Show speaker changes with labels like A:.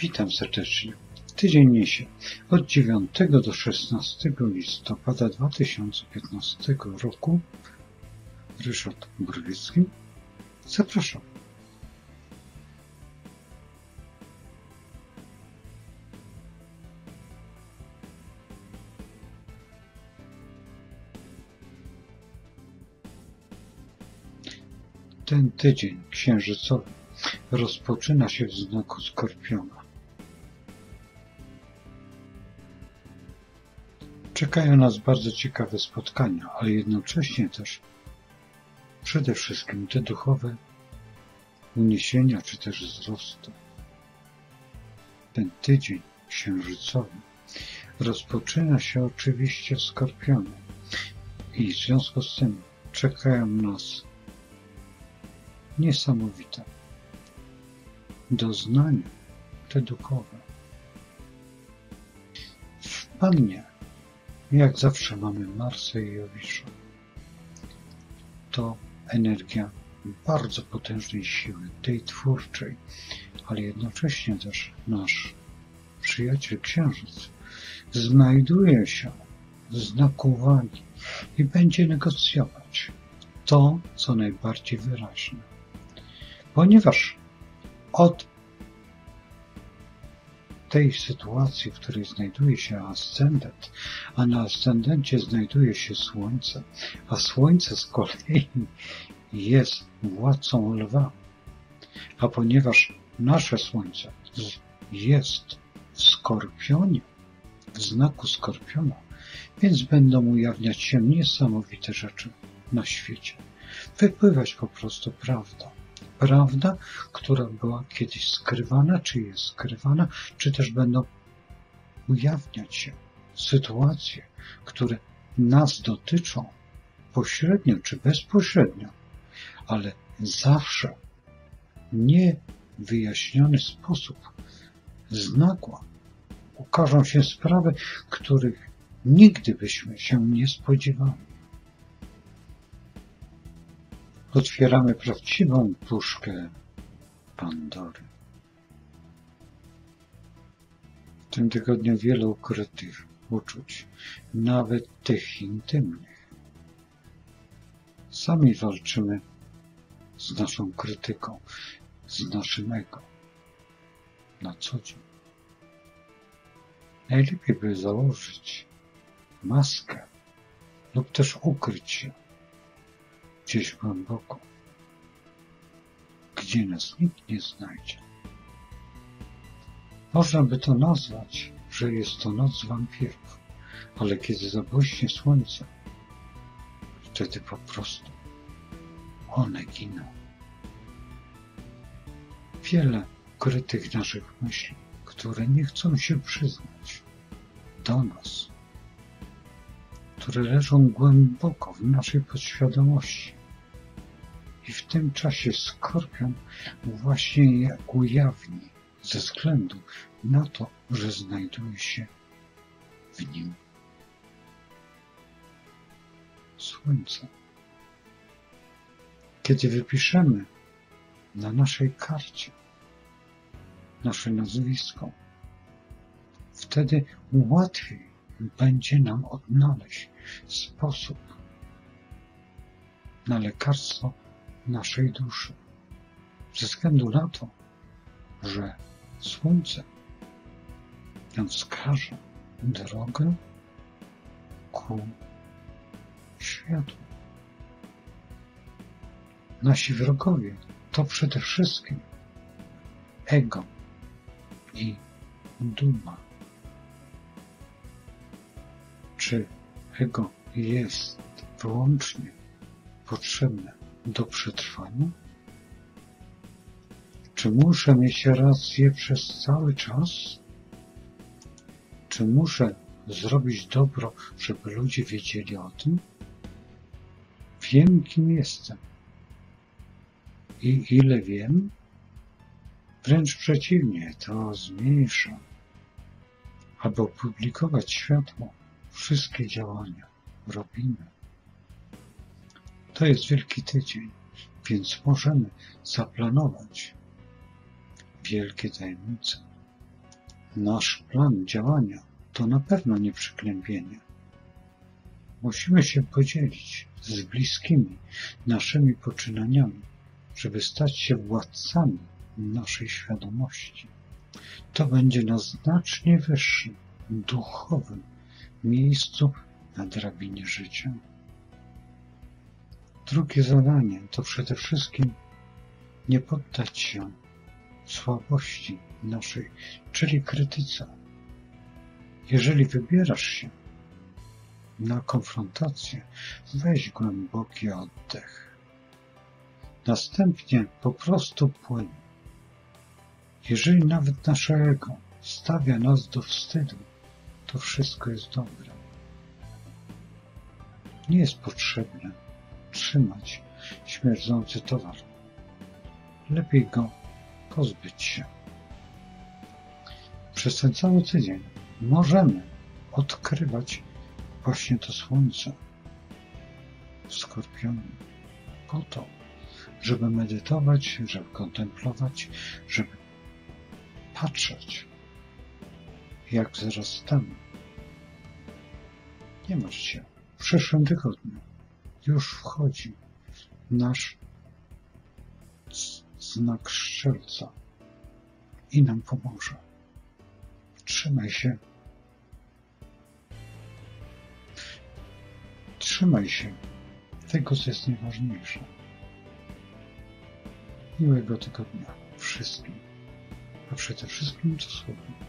A: Witam serdecznie. Tydzień niesie od 9 do 16 listopada 2015 roku. Ryszard Brwiecki. Zapraszam. Ten tydzień księżycowy rozpoczyna się w znaku Skorpiona. Czekają nas bardzo ciekawe spotkania, ale jednocześnie też przede wszystkim te duchowe uniesienia czy też wzrosty. Ten tydzień księżycowy rozpoczyna się oczywiście w Skorpionie i w związku z tym czekają nas niesamowite doznania te duchowe. W Pannie, jak zawsze mamy Marsę i Jowisza. To energia bardzo potężnej siły, tej twórczej, ale jednocześnie też nasz przyjaciel Księżyc znajduje się w znaku uwagi i będzie negocjować to, co najbardziej wyraźne. Ponieważ od tej sytuacji, w której znajduje się ascendent, a na ascendencie znajduje się Słońce, a Słońce z kolei jest władcą lwa. A ponieważ nasze Słońce jest w Skorpionie, w znaku Skorpiona, więc będą ujawniać się niesamowite rzeczy na świecie. Wypływać po prostu prawda prawda, która była kiedyś skrywana, czy jest skrywana, czy też będą ujawniać się sytuacje, które nas dotyczą pośrednio czy bezpośrednio, ale zawsze niewyjaśniony sposób znagła ukażą się sprawy, których nigdy byśmy się nie spodziewali. Otwieramy prawdziwą puszkę Pandory. W tym tygodniu wiele ukrytych uczuć, nawet tych intymnych. Sami walczymy z naszą krytyką, z naszym ego na co dzień. Najlepiej by założyć maskę lub też ukryć się gdzieś głęboko, gdzie nas nikt nie znajdzie. Można by to nazwać, że jest to noc wampirów, ale kiedy zabłyśnie słońce, wtedy po prostu one giną. Wiele ukrytych naszych myśli, które nie chcą się przyznać do nas, które leżą głęboko w naszej podświadomości, i w tym czasie Skorpion właśnie je ujawni ze względu na to, że znajduje się w nim Słońce. Kiedy wypiszemy na naszej karcie nasze nazwisko, wtedy łatwiej będzie nam odnaleźć sposób na lekarstwo naszej duszy. Ze względu na to, że Słońce nam wskaże drogę ku światłu. Nasi wrogowie to przede wszystkim ego i duma. Czy ego jest wyłącznie potrzebne do przetrwania? Czy muszę mieć rację przez cały czas? Czy muszę zrobić dobro, żeby ludzie wiedzieli o tym? Wiem, kim jestem. I ile wiem? Wręcz przeciwnie, to zmniejsza, aby opublikować światło wszystkie działania robimy. To jest Wielki Tydzień, więc możemy zaplanować wielkie tajemnice nasz plan działania to na pewno nie przyklębienie. Musimy się podzielić z bliskimi naszymi poczynaniami, żeby stać się władcami naszej świadomości. To będzie na znacznie wyższym, duchowym miejscu na drabinie życia. Drugie zadanie to przede wszystkim nie poddać się słabości naszej, czyli krytyce. Jeżeli wybierasz się na konfrontację, weź głęboki oddech. Następnie po prostu płyń. Jeżeli nawet nasze ego stawia nas do wstydu, to wszystko jest dobre. Nie jest potrzebne trzymać śmierdzący towar. Lepiej go pozbyć się. Przez ten cały tydzień możemy odkrywać właśnie to słońce w skorpionie po to, żeby medytować, żeby kontemplować, żeby patrzeć, jak wzrastamy. Nie martw się. W przyszłym tygodniu już wchodzi nasz znak szczelca i nam pomoże. Trzymaj się. Trzymaj się tego, co jest najważniejsze. Miłego tygodnia wszystkim, a przede wszystkim to słowo.